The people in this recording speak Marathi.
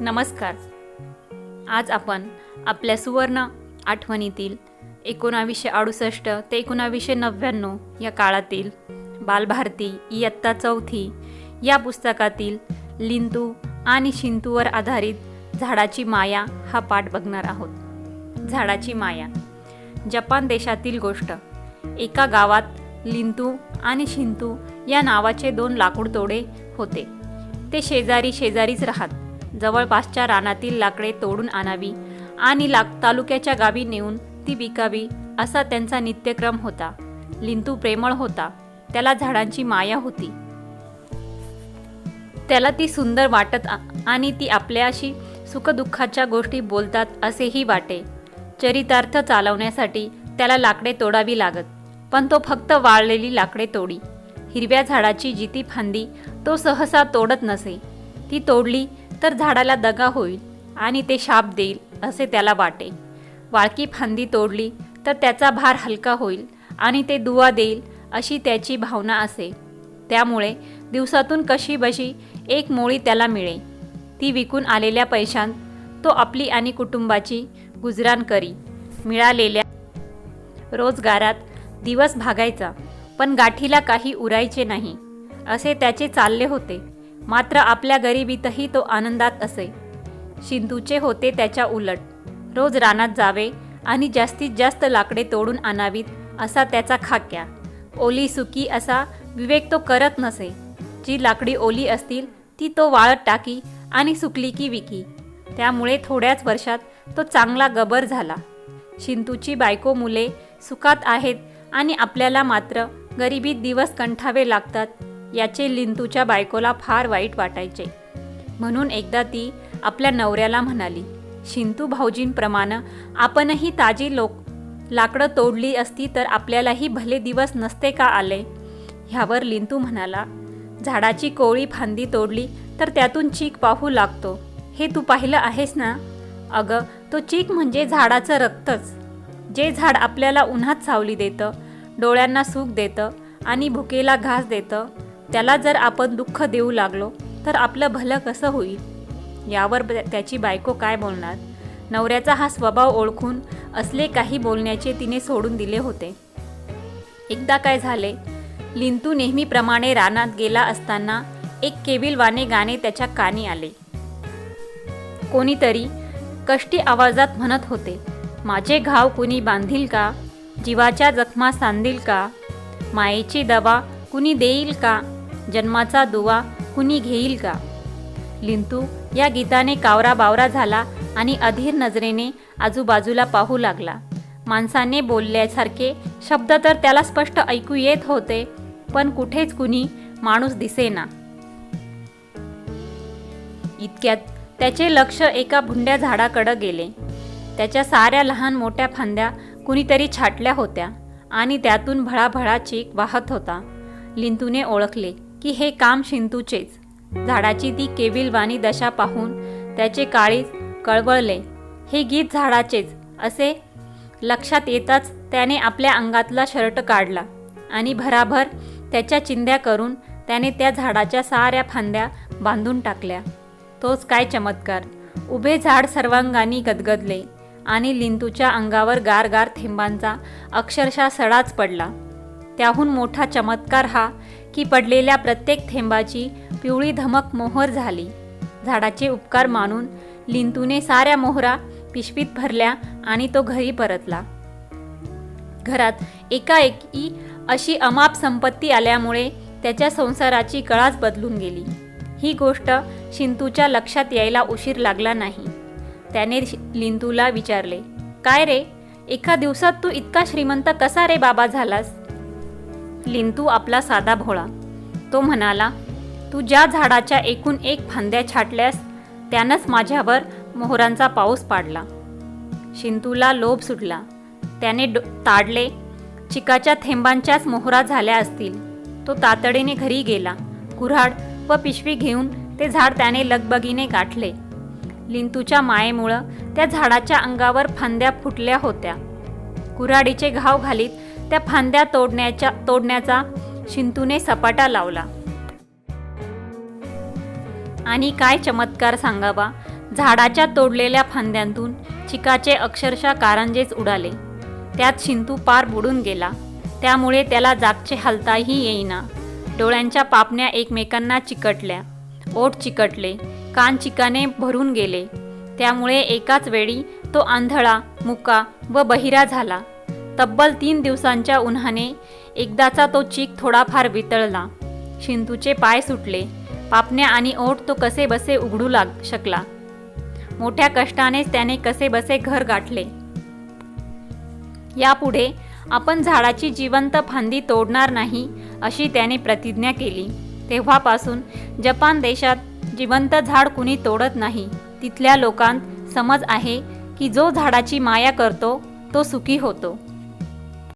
नमस्कार. आज आपण आपल्या सुवर्ण आठवणीतील एकोणावीसशे अडुसष्ट ते एकोणावीसशे नव्याण्णव या काळातील बालभारती इयत्ता चौथी या पुस्तकातील लिंतू आणि शिंतूवर आधारित झाडाची माया हा पाठ बघणार आहोत. झाडाची माया. जपान देशातील गोष्ट. एका गावात लिंतू आणि शिंतू या नावाचे दोन लाकूड तोडे होते. ते शेजारी शेजारीच राहत. जवळपासच्या रानातील लाकडे तोडून आणावी आणि लाक तालुक्याच्या गावी नेऊन ती विकावी असा त्यांचा नित्यक्रम होता. लिंतू प्रेमळ होता. त्याला झाडांची माया होती. त्याला ती सुंदर वाटत आणि ती आपल्याशी सुखदुःखाच्या गोष्टी बोलतात असेही वाटे. चरितार्थ चालवण्यासाठी त्याला लाकडे तोडावी लागत पण तो फक्त वाळलेली लाकडे तोडी. हिरव्या झाडाची जिती फांदी तो सहसा तोडत नसे. ती तोडली तर झाडाला दगा होईल आणि ते शाप देईल असे त्याला वाटे. वाळकी फांदी तोडली तर त्याचा भार हलका होईल आणि ते दुवा देईल अशी त्याची भावना असे. त्यामुळे दिवसातून कशी बशी एक मोळी त्याला मिळे. ती विकून आलेल्या पैशांत तो आपली आणि कुटुंबाची गुजराण करी. मिळालेल्या रोजगारात दिवस भागायचा पण गाठीला काही उरायचे नाही असे त्याचे चालले होते. मात्र आपल्या गरिबीतही तो आनंदात असे. शिंदूचे होते त्याच्या उलट. रोज रानात जावे आणि जास्तीत जास्त लाकडे तोडून आणावीत असा त्याचा खाक्या. ओली सुकी असा विवेक तो करत नसे. जी लाकडी ओली असतील ती तो वाळत टाकी आणि सुकली की विकी. त्यामुळे थोड्याच वर्षात तो चांगला गबर झाला. शिंतूची बायको मुले सुखात आहेत आणि आपल्याला मात्र गरिबीत दिवस कंठावे लागतात. याचे लिंतूच्या बायकोला फार वाईट वाटायचे. म्हणून एकदा ती आपल्या नवऱ्याला म्हणाली शिंतू भाऊजींप्रमाणे आपणही ताजी लोक लाकडं तोडली असती तर आपल्यालाही भले दिवस नसते का आले? ह्यावर लिंतू म्हणाला झाडाची कोळी फांदी तोडली तर त्यातून चीक पाहू लागतो. हे तू पाहिलं आहेस ना? अगं तो चीक म्हणजे झाडाचं रक्तच. जे झाड आपल्याला उन्हात सावली देतं डोळ्यांना सुख देतं आणि भुकेला घास देतं त्याला जर आपण दुःख देऊ लागलो तर आपलं भलं कसं होईल? यावर ब- त्याची बायको काय बोलणार? नवऱ्याचा हा स्वभाव ओळखून असले काही बोलण्याचे तिने सोडून दिले होते. एकदा काय झाले? लिंतू नेहमीप्रमाणे रानात गेला असताना एक केविलवाने गाणे त्याच्या कानी आले. कोणीतरी कष्टी आवाजात म्हणत होते माझे घाव कुणी बांधील का? जीवाच्या जखमा सांधील का? मायेची दवा कुणी देईल का? जन्माचा दुवा कुणी घेईल का? लिंतू या गीताने कावरा बावरा झाला आणि अधीर नजरेने आजूबाजूला पाहू लागला. माणसाने बोलल्यासारखे शब्द तर त्याला स्पष्ट ऐकू येत होते पण कुठेच कुणी माणूस दिसेना. इतक्यात त्याचे लक्ष एका भुंड्या झाडाकडं गेले. त्याच्या साऱ्या लहान मोठ्या फांद्या कुणीतरी छाटल्या होत्या आणि त्यातून भळाभळा चीक वाहत होता. लिंतूने ओळखले. की हे काम शिंतूचेच. झाडाची ती केविलवाणी दशा पाहून त्याचे काळीज कळवळले हे गीत झाडाचेच असे लक्षात येताच त्याने आपल्या अंगातला शर्ट काढला आणि भराभर त्याच्या चिंध्या करून त्याने त्या झाडाच्या साऱ्या फांद्या बांधून टाकल्या. तोच काय चमत्कार. उभे झाड सर्वांगानी गदगदले आणि लिंतूच्या अंगावर गारगार थेंबांचा अक्षरशः सडाच पडला. त्याहून मोठा चमत्कार हा की पडलेल्या प्रत्येक थेंबाची पिवळी धमक मोहर झाली. झाडाचे उपकार मानून लिंतूने साऱ्या मोहरा पिशवीत भरल्या आणि तो घरी परतला. घरात एकाएकी अशी अमाप संपत्ती आल्यामुळे त्याच्या संसाराची कळाच बदलून गेली. ही गोष्ट शिंतूच्या लक्षात यायला उशीर लागला नाही. त्याने शि- लिंतूला विचारले काय रे? एका दिवसात तू इतका श्रीमंत कसा रे बाबा झालास? लिंतू आपला साधा भोळा. तो म्हणाला तू ज्या झाडाच्या एकूण एक फांद्या छाटल्यास त्यानंच माझ्यावर मोहरांचा पाऊस पाडला. शिंतूला लोभ सुटला. त्याने डो ताडले. चिकाच्या थेंबांच्याच मोहरा झाल्या असतील. तो तातडीने घरी गेला. कुऱ्हाड व पिशवी घेऊन ते झाड त्याने लगबगीने गाठले. लिंतूच्या मायेमुळं त्या झाडाच्या अंगावर फांद्या फुटल्या होत्या. कुऱ्हाडीचे घाव घालीत त्या फांद्या तोडण्याच्या तोडण्याचा शिंतूने सपाटा लावला. आणि काय चमत्कार सांगावा झाडाच्या तोडलेल्या फांद्यांतून चिकाचे अक्षरशः कारंजेच उडाले. त्यात शिंतू पार बुडून गेला. त्यामुळे त्याला जागचे हलताही येईना. डोळ्यांच्या पापण्या एकमेकांना चिकटल्या. ओठ चिकटले. कान चिकाने भरून गेले. त्यामुळे एकाच वेळी तो आंधळा मुका व बहिरा झाला. तब्बल तीन दिवसांच्या उन्हाने एकदाचा तो चीक थोडाफार वितळला. शिंतूचे पाय सुटले. पापण्या आणि ओठ तो कसे बसे उघडू लाग शकला. मोठ्या कष्टानेच त्याने कसे बसे घर गाठले. यापुढे आपण झाडाची जिवंत फांदी तोडणार नाही अशी त्याने प्रतिज्ञा केली. तेव्हापासून जपान देशात जिवंत झाड कुणी तोडत नाही. तिथल्या लोकांत समज आहे की जो झाडाची माया करतो तो सुखी होतो.